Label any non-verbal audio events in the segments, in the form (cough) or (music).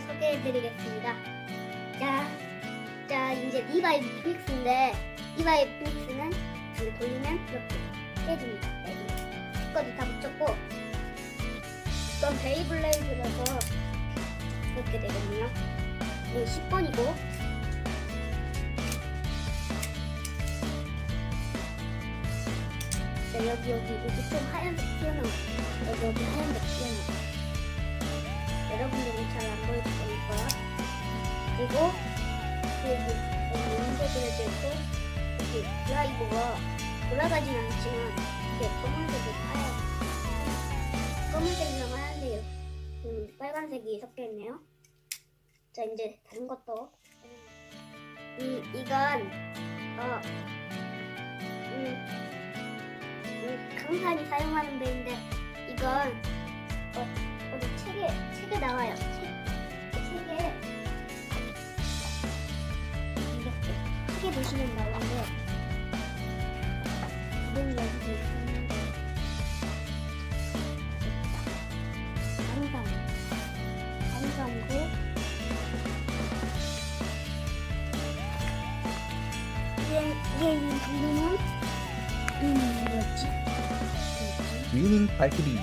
소개해드리겠습니다. 자, 자 이제 리바이 픽스인데 리바이 픽스는 이렇게 돌리면 이렇게 깨집니다. 여기 스커도 다 붙였고 이건 베이블레이드라서 이렇게 되거든요. 이거 10번이고 자, 여기 여기 여기 좀 하얀색 튀어나와 여기 여기 하얀색 튀어나와 여러분들은 잘안 보일 거니까 그리고 여기 여기 되어 있고 여기 드라이버가 돌아가진 않지만 이게 검은색이 하얀 검은색이랑 하얀색이 음, 빨간색이 섞여 있네요. 자 이제 다른 것도. 이 이건 어 음, 음, 강산이 사용하는 배인데 이건 어, 책에 책에 나와요. 책 책에 이렇게 책에 보시면 나오는데 이름이 여기도 있는데 항상이고 이게 이게 이름은 음 뭐였지? 위닝 발키리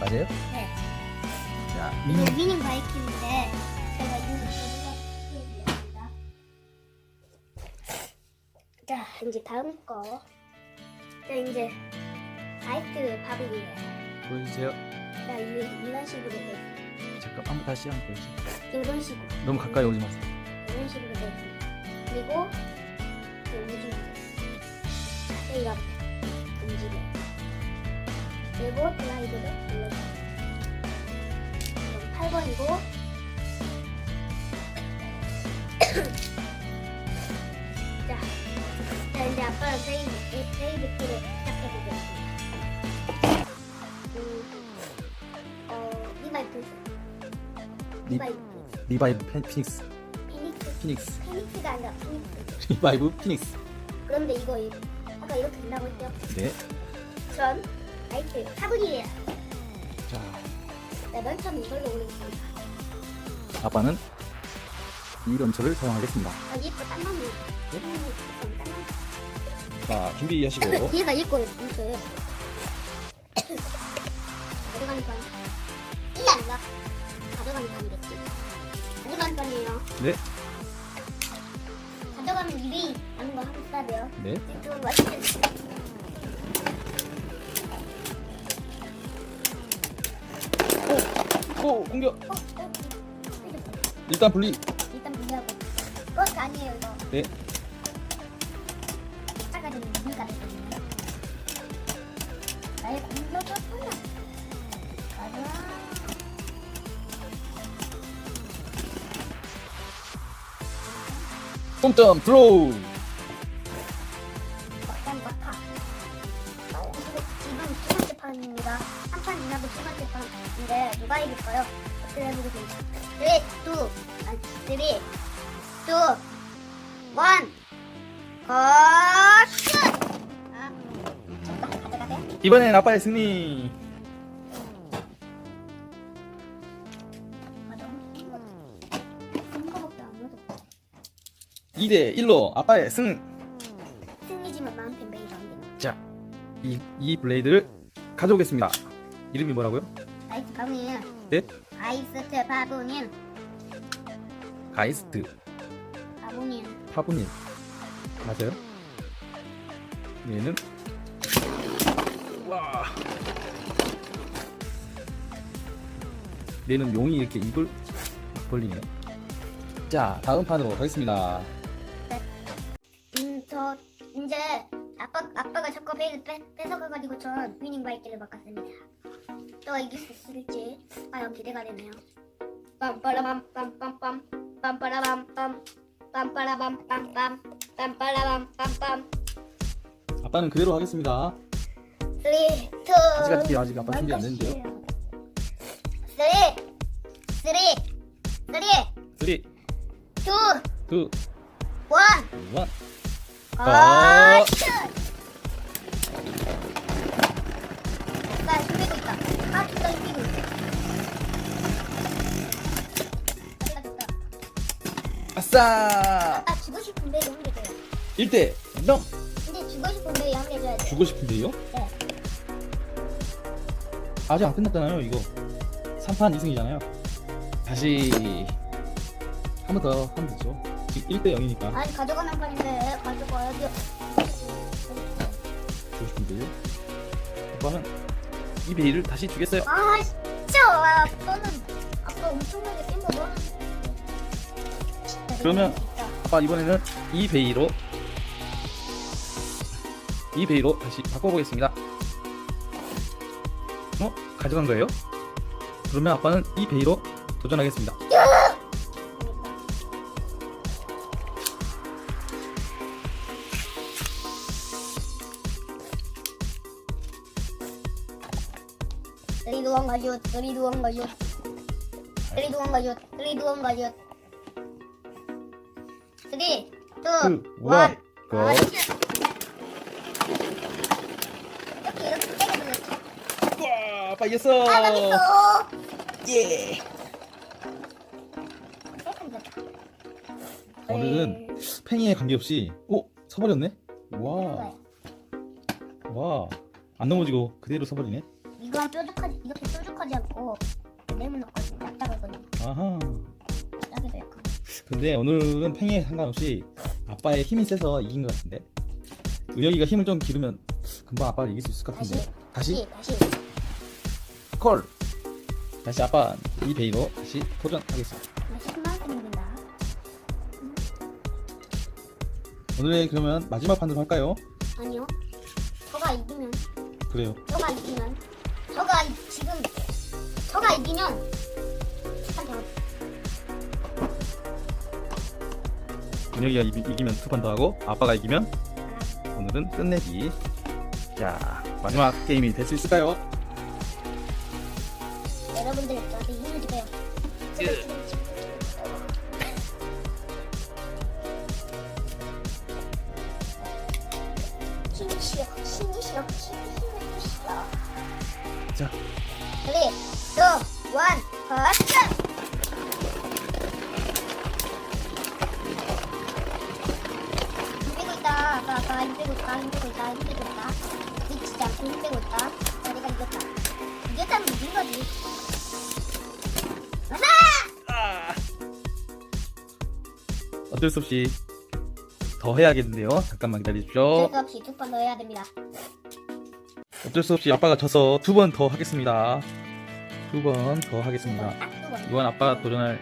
맞아요? 네. 자, 이게 위닝 위닝 바이킹인데 제가 이거 보여드리겠습니다. 자 이제 다음 거. 자 이제 아이스 바비기예요. 보여주세요. 자 이- 이런 식으로 돼 잠깐 한번 다시 한번 보여주세요. 이런 식으로 너무 가까이 오지 마세요. 이런 식으로 돼. 그리고 이렇게 움직이고 자세히 가면 움직여요. 그리고 드라이브를. 그럼 8번이고 (coughs) 자, 자 이제 아빠랑 베이비 베이비트를 시작해 보겠습니다. 음, 어 리바이트 리, 리바이트 리바이브 펜- 피닉스. 피닉스 피닉스. 피닉스가 아니라 피닉스. 리바이브 피닉스. 그런데 이거 이- 아까 이렇게 된다고 했죠? 네. 전 아이트 사분이에요. 자, 네, 맨 처음 이걸로 올리겠습니다. 아빠는 이 럼처를 사용하겠습니다. 아, 이거 딴놈이. 자, 준비하시고. 얘가 이거 있어요. 가져가는 건 이게 아니라 가져가는 판이겠지. 가져가는 판이에요. 네. 가져가면 일이 하는 거 한번 써야 돼요. 네. 좀 맛있게. 오, 공격. 어, 어, 삐졌어. 일단 분리. 일단 분리하고. 그것 아니에요, 이거. 네. 아까 전에 분리가 됐거든요. 나의 공격을 풀라. 가자. 홈점 드로우. 두 번째 판입니다. 한판 지나고 두 번째 판인데 누가 이길까요? 어떻게 해보겠습니다. 3, 2, 아, 3, 2, 1, 컷! 아, 잠깐 가져가세요. 이번엔 아빠의 승리. 맞아. 이거밖에 안 맞아. 2대 1로 아빠의 승. 승리지만 마운틴 베이스 안 되는. 자, 이, 이 블레이드를 가져오겠습니다. 이름이 뭐라고요? 아이스 바보님. 네? 아이스트 바보님. 가이스트 바보님. 파브닌. 맞아요? 얘는 와. 얘는 용이 이렇게 입을 막 벌리네요. 자, 다음 판으로 가겠습니다. 과연 기대가 되네요. 빰빠라밤 빰빰빰 빰빠라밤 빰 빰빠라밤 빰빰 빰빠라밤 빰빰 아빠는 그대로 하겠습니다. 3, 2, 아직 아직 아직 아빠 준비 안 됐는데요. 3, 3, 3, 3, 2, 2, 1. 1. 아! 아, 슛! 나 힘들고 있다. 아, 진짜 힘들고. 아싸! 아빠 주고 싶은 베리 한 개 줘요. 1대 명 근데 주고 싶은 베리 한 개 줘야 돼. 주고 싶은데요? 네. 아직 안 끝났잖아요 이거 3판 2승이잖아요 다시 한 번 더 하면 되죠 지금 1대 0이니까 아니 가져가는 판인데 가져가야지. 주고 싶은데요? 아빠는 이 베일을 다시 주겠어요 아 진짜 아빠는 아빠 엄청나게 깬거 너는. 그러면-. 아빠 이번에는 이 베이로 이 베이로 다시 바꿔보겠습니다 어? 가져간 거예요? 그러면 아빠는 이 베이로 도전하겠습니다 Riduang gayut, riduang gayut. Riduang gayut, riduang gayut. Three, go. 아, 진짜. 이렇게 이렇게 때려버렸죠. 와 이겼어 아. 예 세컨드다. 오늘은 팽이에 관계없이 오 서버렸네 와 와 안 넘어지고 그대로 서버리네 이거 뾰족하지 이렇게 뾰족하지 않고 내면 넣거든 딱딱하거든 아하 근데 오늘은 팽이에 상관없이 아빠의 힘이 세서 이긴 것 같은데. 은혁이가 힘을 좀 기르면 금방 아빠가 이길 수 있을 것 같은데. 다시. 다시 콜. 다시 아빠 이 베이로 다시 도전하겠습니다. 오늘의 그러면 마지막 판으로 할까요? 아니요. 저가 이기면. 그래요. 저가 이기면. 저가 이- 지금. 저가 이기면. 한번 은혁이가 이기, 이기면 두판더 하고 아빠가 이기면 오늘은 끝내기. 자 마지막 게임이 될 수 있을까요? 여러분들 저한테 힘을 주세요. 힘이시여 힘이시여 힘을 주시여 자. 3, 2, 1, 버 있다. 아까, 아까 힘 빼고 있다. 힘 빼고 있다. 힘 빼고 있다. 미치지 않고 힘 빼고 있다. 자, 내가 이겼다. 이겼다면 이긴 거지. 아사! 어쩔 수 없이 더 해야겠는데요 잠깐만 기다리십시오 어쩔 수 없이 두번 넣어야 됩니다. 어쩔 수 없이 아빠가 져서 두 번 더 하겠습니다 두 번 더 하겠습니다 번. 이번 아빠가 도전할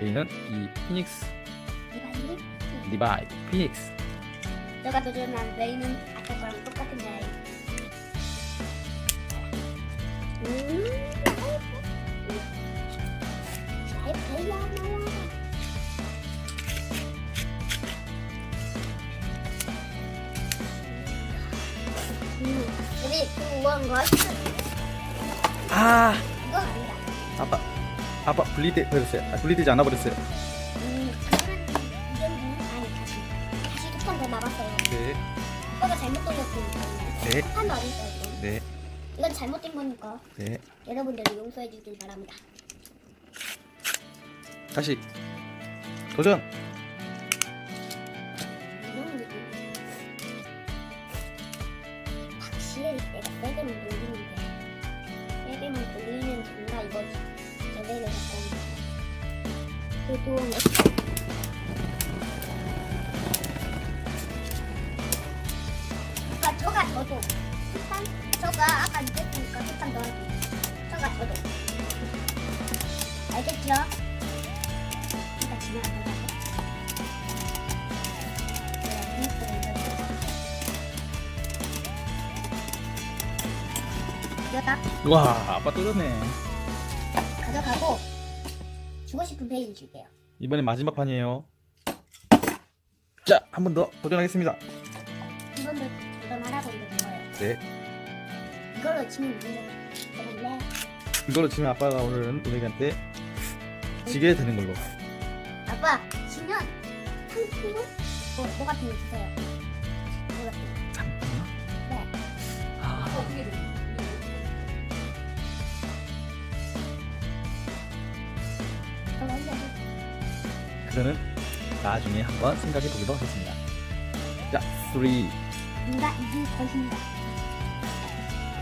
베이는 이 피닉스 네가 이긴? 리바이 피닉스 너가 도전한 레이는 아까 거랑. 음. 배야. 우리 그원 맛있어. 아 이거. 아빠 아빠 분리돼 버렸어요 아, 분리되지 않아 버렸어요 잘못 돌렸으니까. 네. 한 판도 안 했어요. 네, 이건 잘못된 거니까. 네. 여러분들이 용서해 주길 바랍니다. 다시 도전 이런 느낌. 확실히 내가 세게만 돌리는데 세게만 돌리는 장난 이거지. 저대로 잡고 그래도 저가 저도 한판 저가 아까 한판 더 할게요. 저가 저도 알겠죠? 일단. 이거다 와 아빠 뚫었네 가져가고 주고 싶은 베일 줄게요. 이번엔 마지막 판이에요 자 한 번 더 도전하겠습니다 이번도 이거 준 거예요. 네 이걸로 치면 문제 되는데 이걸로 치면 아빠가 오늘은 은혁이한테 지게 되는 걸로 아빠 치면 상품은 뭐, 뭐 같은 거 주세요. 뭐 같은 거. 잠깐만 네. 아, 그럼 언제 그거는 나중에 한번 생각해 보기로 하겠습니다. 자, 3, 2, 누가 이길 것인가?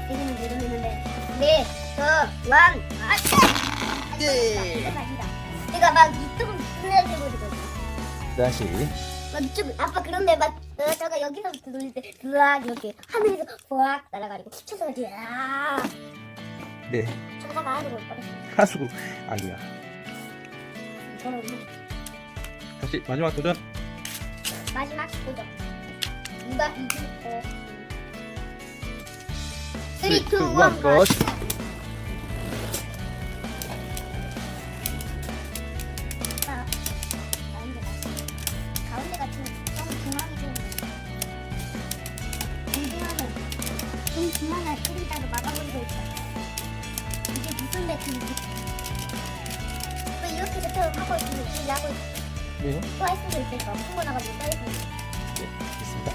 지금은 내려놓는데 네, 저, 왕, 아, 예. 이거 아니다. 내가 막 이쪽으로 끝내버리거든. 다시. 막 이쪽, 아빠 그런데 막 어, 저가 여기서부터 놀릴 때 으악 이렇게 하늘에서 으악 날아가리고 천사가 뒤에 아 네, 천사가 하늘을 뻔했어. 하수구. 아니야. 저는 다시 마지막 도전. 마지막 도전. 누가 이길 거? 3, 2, 1, 고! 고! 아, 가운데가 가운데가 좀, 좀 중앙이 좀 중중하면 좀 중앙을 뚫린다고 막아버리고 있어 이게 무슨 매트인지 왜 이렇게 저처럼 하고 있으면 지금 하고 있어 왜요? 또할 수도 있을까 한번 나가지고 따이고 있습니다.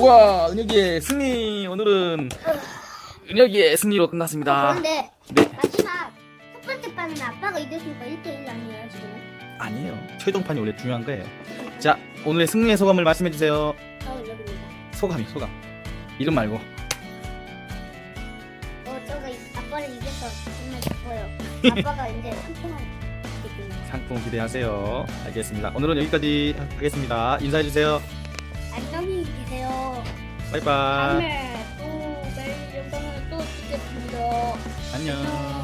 우와, 은혁이의 승리. 오늘은 은혁이의 승리로 끝났습니다. 그런데 네, 마지막 첫 번째 판은 아빠가 이겼으니까 1대1 아니에요 지금은? 아니에요. 최종판이 원래 중요한 거예요. 자, 오늘의 승리의 소감을 말씀해 주세요. 저 여기입니다 소감이 소감. 이름 말고. 어, 저가 이- 아빠를 이겨서 정말 기뻐요. (laughs) 아빠가 이제 이겼군요. 상품 기대하세요. 알겠습니다. 오늘은 여기까지 하겠습니다. 인사해 주세요. 안녕히 계세요. 바이바이. 다음에 또 내일 영상을 또 찍겠습니다. 안녕.